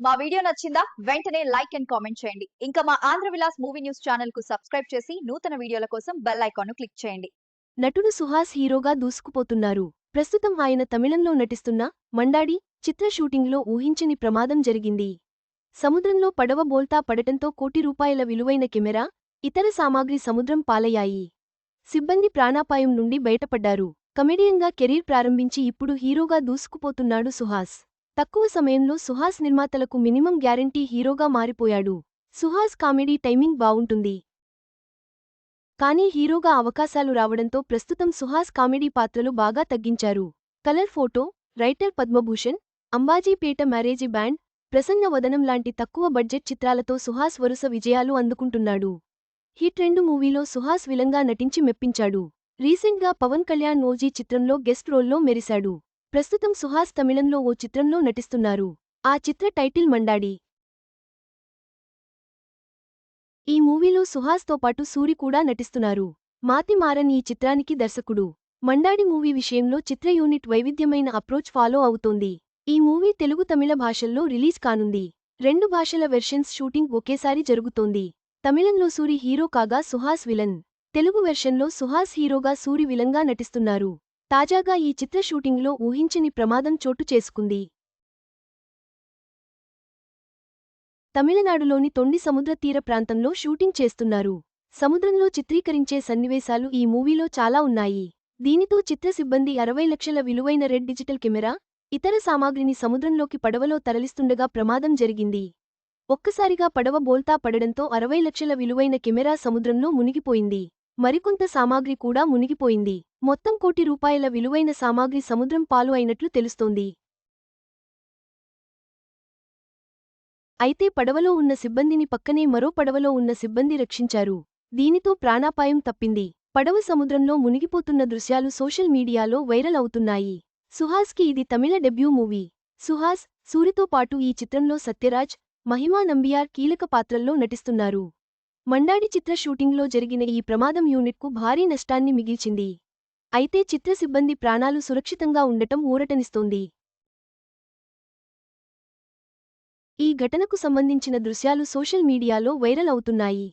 మా వీడియో నచ్చిందా వెంటనే లైక్ అండ్ కామెంట్ చేయండి. ఇంకా మా ఆంధ్ర విలాస్ మూవీ న్యూస్ ఛానల్కు సబ్స్క్రైబ్ చేసి నూతన వీడియోల కోసం బెల్ ఐకాన్ను క్లిక్ చేయండి. నటుడు సుహాస్ హీరోగా దూసుకుపోతున్నారు. ప్రస్తుతం ఆయన తమిళంలో నటిస్తున్న మండాడి చిత్ర షూటింగ్లో ఊహించని ప్రమాదం జరిగింది. సముద్రంలో పడవ బోల్తా పడటంతో కోటి రూపాయల విలువైన కెమెరా ఇతర సామాగ్రి సముద్రం పాలయ్యాయి. సిబ్బంది ప్రాణాపాయం నుండి బయటపడ్డారు. కమెడియన్గా కెరీర్ ప్రారంభించి ఇప్పుడు హీరోగా దూసుకుపోతున్నాడు సుహాస్. తక్కువ సమయంలో సుహాస్ నిర్మాతలకు మినిమం గ్యారంటీ హీరోగా మారిపోయాడు. సుహాస్ కామెడీ టైమింగ్ బావుంటుంది కానీ హీరోగా అవకాశాలు రావడంతో ప్రస్తుతం సుహాస్ కామెడీ పాత్రలు బాగా తగ్గించారు. Colour photo writer Padmabhushan Ambajipeta marriage band Prasanna Vadanam లాంటి తక్కువ బడ్జెట్ చిత్రాలతో సుహాస్ వరుస విజయాలు అందుకుంటున్నాడు. హిట్ రెండు మూవీలో సుహాస్ విలంగా నటించి మెప్పించాడు. రీసెంట్గా పవన్ కళ్యాణ్ ఓజీ చిత్రంలో గెస్ట్ రోల్లో మెరిశాడు. ప్రస్తుతం సుహాస్ తమిళంలో ఓ చిత్రంలో నటిస్తున్నారు. ఆ చిత్ర టైటిల్ మండాడి. ఈ మూవీలో సుహాస్తో పాటు సూరి కూడా నటిస్తున్నారు. మాతి మారన్ ఈ చిత్రానికి దర్శకుడు. మండాడి మూవీ విషయంలో చిత్ర యూనిట్ వైవిధ్యమైన అప్రోచ్ ఫాలో అవుతోంది. ఈ మూవీ తెలుగు తమిళ భాషల్లో రిలీజ్ కానుంది. రెండు భాషల వెర్షన్స్ షూటింగ్ ఒకేసారి జరుగుతోంది. తమిళంలో సూరి హీరో కాగా సుహాస్ విలన్. తెలుగు వెర్షన్లో సుహాస్ హీరోగా సూరి విలంగా నటిస్తున్నారు. తాజాగా ఈ చిత్ర షూటింగ్లో ఊహించని ప్రమాదం చోటు చేసుకుంది. తమిళనాడులోని తొండి సముద్ర తీర ప్రాంతంలో షూటింగ్ చేస్తున్నారు. సముద్రంలో చిత్రీకరించే సన్నివేశాలు ఈ మూవీలో చాలా ఉన్నాయి. దీనితో చిత్ర సిబ్బంది అరవై లక్షల విలువైన రెడ్ డిజిటల్ కెమెరా ఇతర సామాగ్రిని సముద్రంలోకి పడవలో తరలిస్తుండగా ప్రమాదం జరిగింది. ఒక్కసారిగా పడవ బోల్తా పడడంతో అరవై లక్షల విలువైన కెమెరా సముద్రంలో మునిగిపోయింది. మరికొంత సామాగ్రి కూడా మునిగిపోయింది. మొత్తం కోటి రూపాయల విలువైన సామాగ్రి సముద్రం పాలు అయినట్లు తెలుస్తోంది. అయితే పడవలో ఉన్న సిబ్బందిని పక్కనే మరో పడవలో ఉన్న సిబ్బంది రక్షించారు. దీనితో ప్రాణాపాయం తప్పింది. పడవ సముద్రంలో మునిగిపోతున్న దృశ్యాలు సోషల్ మీడియాలో వైరల్ అవుతున్నాయి. సుహాస్కి ఇది తమిళ డెబ్యూ మూవీ. సుహాస్ సూరితో పాటు ఈ చిత్రంలో సత్యరాజ్ మహిమా నంబియార్ కీలక పాత్రల్లో నటిస్తున్నారు. మండాడి చిత్ర షూటింగ్లో జరిగిన ఈ ప్రమాదం యూనిట్కు భారీ నష్టాన్ని మిగిల్చింది. అయితే చిత్ర సిబ్బంది ప్రాణాలు సురక్షితంగా ఉండటం ఊరటనిస్తోంది. ఈ ఘటనకు సంబంధించిన దృశ్యాలు సోషల్ మీడియాలో వైరల్ అవుతున్నాయి.